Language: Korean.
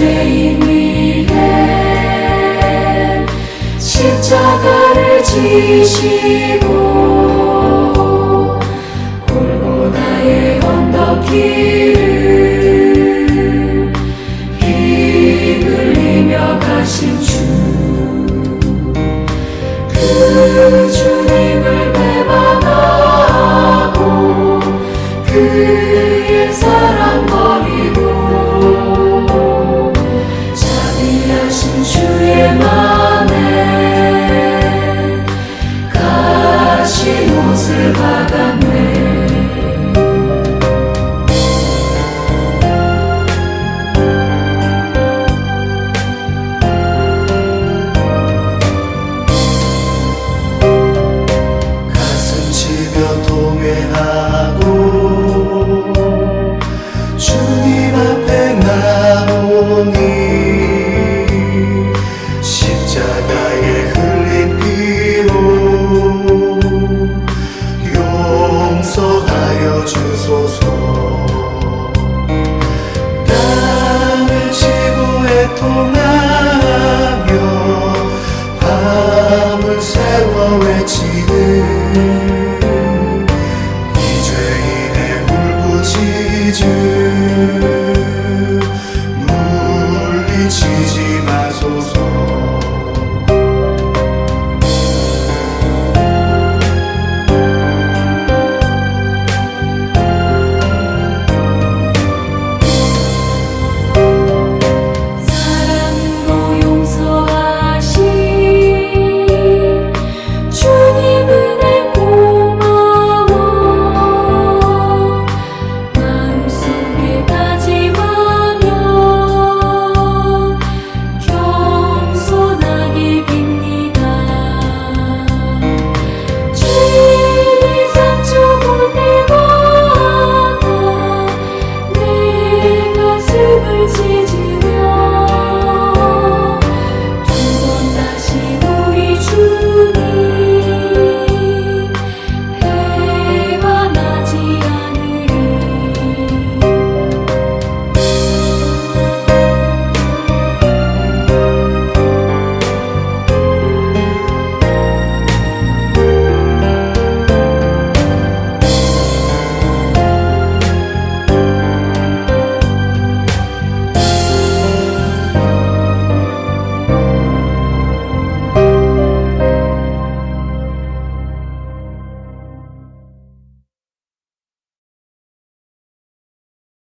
죄인 위해 십자가를 지시고 골고다의 언덕길을 피 흘리며 가신 주 그 주님